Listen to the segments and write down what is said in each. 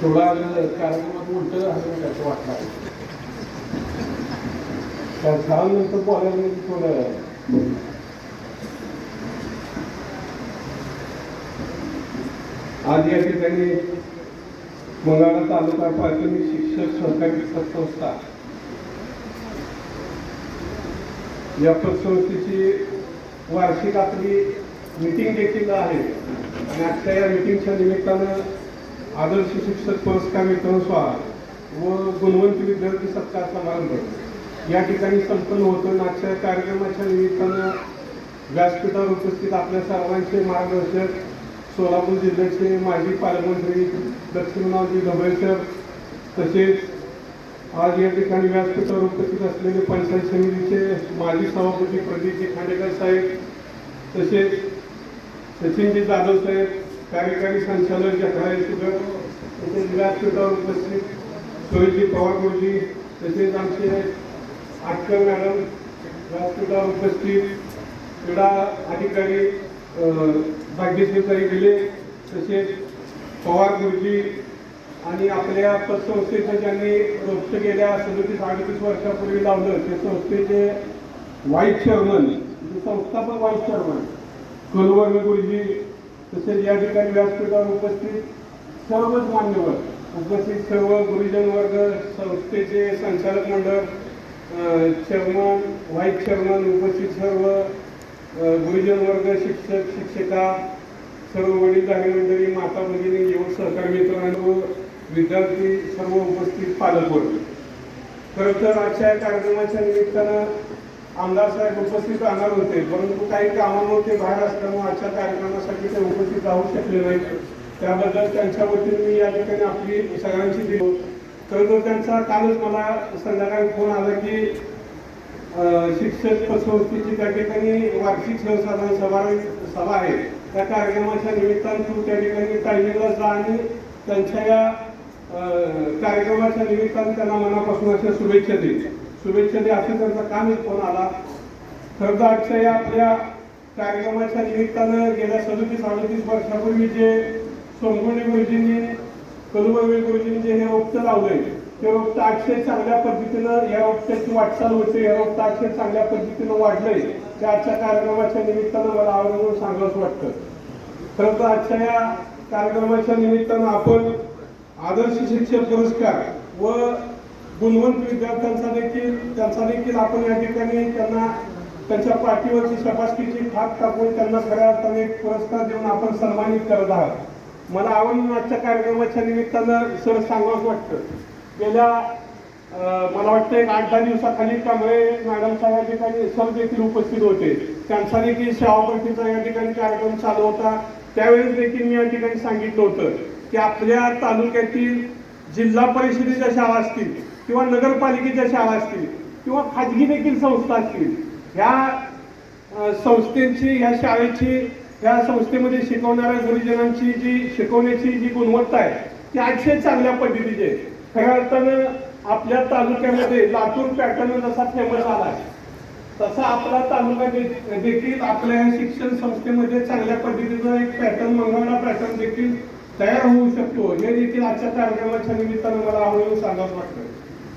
थोडा कार्यक्रमात उलट असं त्याचं वाटलं? त्या झाल्यानंतर बोलायला म्हणजे थोडं आज या ठिकाणी मंगळा तालुका प्राथमिक शिक्षक सहकारी पतसंस्था या पतसंस्थेची वार्षिक आपली मीटिंग देखील आहे. आणि आजच्या या मिटिंगच्या निमित्तानं आदर्श शिक्षक पुरस्कार वितरण सोहळा व गुणवंत विद्यार्थी सत्कार समारंभ या ठिकाणी संपन्न होतो. आणि आजच्या कार्यक्रमाच्या निमित्तानं व्यासपीठावर उपस्थित आपल्या सर्वांचे मार्गदर्शक सोलापूर जिल्ह्याचे माजी पालकमंत्री लक्ष्मणरावजी ढोबळे सर तसेच आज या ठिकाणी व्यासपीठावर उपस्थित असलेले पंचायत समितीचे माजी सभापती प्रदीपजी खांडेकर साहेब तसेच सचिनजी जाधव साहेब कार्यकारी संचालक जखराई सुगर तसेच व्यासपीठावर उपस्थित सोयजी पवार गुरुजी तसेच आमचे आटकर मॅडम व्यासपीठावर उपस्थित क्रीडा अधिकारी अं, भाग्यश्रीताई दिले तसेच पवार गुरुजी आणि आपल्या पतसंस्थेचं ज्यांनी रोजचं गेल्या सदतीस अडतीस वर्षापूर्वी लावलं ते संस्थेचे व्हाईस चेअरमन संस्थापक व्हाईस चेअरमन कुलवर्ग गुरुजी तसेच या ठिकाणी व्यासपीठावर उपस्थित सर्वच मान्यवर उपस्थित सर्व गुरुजन वर्ग संस्थेचे संचालक मंडळ चेअरमन व्हाईस चेअरमन उपस्थित सर्व गुरुजन वर्ग शिक्षक शिक्षिका सर्व वडीलधारी मंडळी माता भगिनी युवक सहकारी मित्रांनो विद्यार्थी सर्व उपस्थित पालक वर्ग खरं तर आजच्या कार्यक्रमाच्या निमित्तानं आमदार साहेब उपस्थित राहणार होते परंतु काही कामामुळे ते बाहेर असल्यामुळे आजच्या कार्यक्रमासाठी ते उपस्थित राहू शकले नाही त्याबद्दल त्यांच्या वतीने मी या ठिकाणी आपली सगळ्यांची देऊ खरं तर त्यांचा कालच मला संध्याकाळी फोन आला की शिक्षक संस्थेची त्या ठिकाणी वार्षिक सर्वसाधारण सभा सभा आहे. त्या कार्यक्रमाच्या निमित्तानं तू त्या ठिकाणी टायमिंगला जा आणि त्यांच्या या कार्यक्रमाच्या निमित्तानं त्यांना मनापासून अशा शुभेच्छा देईल शुभेच्छा दे असं त्यांचा काम फोन आला खरं तर आजच्या या आपल्या कार्यक्रमाच्या निमित्तानं गेल्या सदतीस अडतीस वर्षापूर्वी जे सोमगुणे गुरुजींनी कलुबर्वे गुरुजींनी जे हे वक्त लावलंय ते वक्त अक्षय चांगल्या पद्धतीनं या रोपट्याची वाटचाल होते या वक्त अक्षय चांगल्या पद्धतीनं वाढलंय. ते आजच्या कार्यक्रमाच्या निमित्तानं मला आवडून सांगावंच वाटतं. खरं तर आजच्या या कार्यक्रमाच्या निमित्तानं आपण आदर्श शिक्षक पुरस्कार व गुणवंत विद्यार्थ्यांचा देखील त्यांचा देखील आपण या ठिकाणी त्यांना त्यांच्या पाठीवरची शपासकीची थाप टाकून त्यांना खऱ्या अर्थाने एक पुरस्कार देऊन आपण सन्मानित करत आहात. मला आवडून आजच्या कार्यक्रमाच्या निमित्तानं सर सांगावंच वाटतं. गेल्या मला वाटतं एक आठ दहा दिवसाखाली कांबळे मॅडमचा या ठिकाणी सर देखील उपस्थित होते. त्यांचा देखील सेवापरतीचा या ठिकाणी कार्यक्रम चालू होता. त्यावेळेस देखील मी या ठिकाणी सांगितलं होतं की आपल्या तालुक्यातील जिल्हा परिषदेच्या शाळा असतील किंवा नगरपालिकेच्या शाळा असतील किंवा खाजगी देखील संस्था असतील ह्या संस्थेची ह्या शाळेची या संस्थेमध्ये शिकवणाऱ्या गुरुजनांची जी शिकवण्याची जी गुणवत्ता आहे ती अतिशय चांगल्या पद्धतीची आहे. खऱ्या अर्थानं आपल्या तालुक्यामध्ये लातूर पॅटर्न जसा फेमस आला आहे तसा आपला तालुका दे- देखील आपल्या शिक्षण संस्थेमध्ये चांगल्या पद्धतीचा एक पॅटर्न मंगळवार पॅटर्न देखील तयार होऊ शकतो. हे देखील आजच्या कार्यक्रमाच्या निमित्तानं मला आवडून सांगावं वाटतं.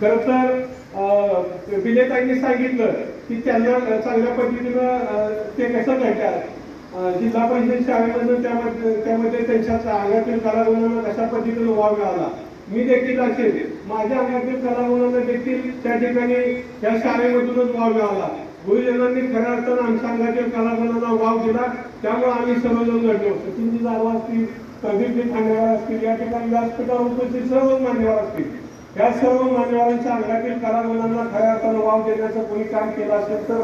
खरं तर विजेताईंनी सांगितलं की त्यांना चांगल्या पद्धतीनं ते कसं घडतात जिल्हा परिषद शाळेमधून त्यामध्ये त्यामध्ये त्यांच्या अंगातील कलागुणांना कशा पद्धतीनं वाव मिळाला? मी देखील असेल माझ्या अंगातील कलागुणांना देखील त्या ठिकाणी या शाळेमधूनच वाव मिळाला. गुरुजनांनी खऱ्या अर्थानं आमच्या अंगातील कलागुणांना वाव दिला. त्यामुळे आम्ही सर्वजण घडलो सचिनजी जाधव असतील प्रदीपजी खांडेवार असतील या ठिकाणी व्यासपीठावर उपस्थित सर्वच मान्यवर असतील. या सर्व मान्यवरांच्या अंगातील कलागुणांना खऱ्या अर्थानं वाव देण्याचं कोणी काम केलं असेल तर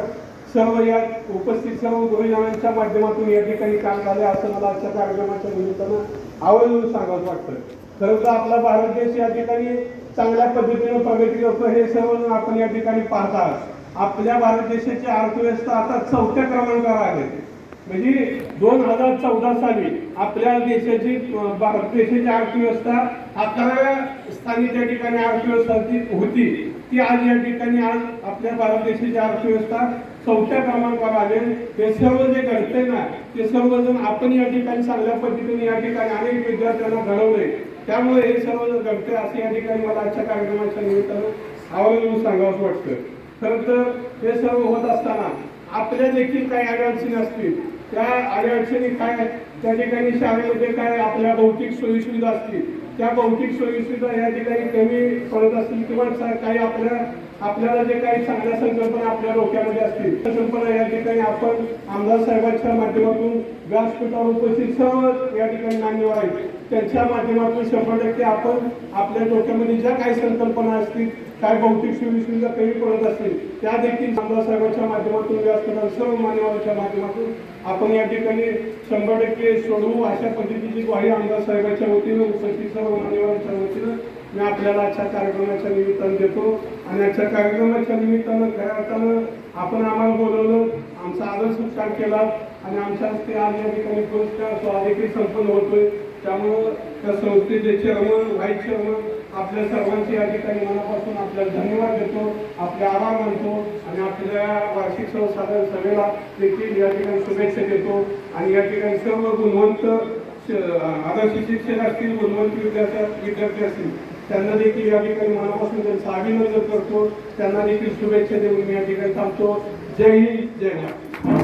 सर्व या उपस्थित सर्व गुरुजनांच्या माध्यमातून या ठिकाणी काम झालं असं मला आजच्या कार्यक्रमाच्या निमित्तानं आवडून सांगावं वाटतं. खरं तर आपला भारत देश या ठिकाणी चांगल्या पद्धतीनं प्रगती करतो हे सर्व आपण या ठिकाणी पाहत आहात आपल्या भारत देशाची अर्थव्यवस्था आता चौथ्या क्रमांकावर आहे. म्हणजे दोन हजार चौदा साली आपल्या देशाची भारत देशाची अर्थव्यवस्था अकराव्या आणि त्या ठिकाणी अर्थव्यवस्था जी होती ती आज या ठिकाणी आज आपल्या भारत देशाची अर्थव्यवस्था चौथ्या क्रमांकावर आले. हे सर्व जे घडते ना ते सर्वजण आपण या ठिकाणी चांगल्या पद्धतीने या ठिकाणी अनेक विद्यार्थ्यांना घडवले त्यामुळे हे सर्व जण घडते असं या ठिकाणी मला आजच्या कार्यक्रमाच्या निमित्तानं आवर्जून सांगावंसं वाटतं. खरं तर हे सर्व होत असताना आपल्या देखील काही अडचणी असतील. त्या अडचणी काय त्या ठिकाणी शाळेमध्ये काय आपल्या भौतिक सोयीसुविधा असतील त्या भौतिक सोयीसुद्धा या ठिकाणी कमी पडत असतील किंवा काही आपल्या आपल्याला जे काही चांगल्या संकल्पना आपल्या डोक्यामध्ये असतील संकल्पना या ठिकाणी आपण आमदार साहेबांच्या माध्यमातून व्यासपीठावर उपस्थित सर्व या ठिकाणी मान्यवर आहेत. त्यांच्या माध्यमातून शंभर टक्के आपण आपल्या डोक्यामध्ये ज्या काही संकल्पना असतील काय भौतिक सुविधा कमी पडत असतील त्या देखील आमदार साहेबांच्या माध्यमातून व्यासपीठावर सर्व मान्यवरांच्या माध्यमातून आपण या ठिकाणी शंभर टक्के सोडवू अशा पद्धतीची ग्वाही आमदार साहेबांच्या वतीनं उपस्थित सर्व मान्यवरांच्या वतीनं मी आपल्याला आजच्या कार्यक्रमाच्या निमित्तानं देतो आणि आजच्या कार्यक्रमाच्या निमित्तानं खऱ्या अर्थानं आपण आम्हाला बोलवलं आमचा आदर सत्कार केला आणि आमच्या हस्ते आज या ठिकाणी पुरस्कार सोहळा देखील संपन्न होतोय. त्यामुळं त्या संस्थेचे चेअरमन व्हाईस चेअरमन आपल्या सर्वांचे या ठिकाणी मनापासून आपल्याला धन्यवाद देतो आपले आभार मानतो आणि आपल्या वार्षिक संसाधन सभेला देखील या ठिकाणी शुभेच्छा देतो. आणि या ठिकाणी सर्व गुणवंत आदर्श शिक्षक असतील गुणवंत विद्यार्थी विद्यार्थी असतील त्यांना देखील या ठिकाणी मनापासून त्यांचं अभिनंदन करतो. त्यांना देखील शुभेच्छा देऊन मी या ठिकाणी थांबतो. जय हिंद जय महाराष्ट्र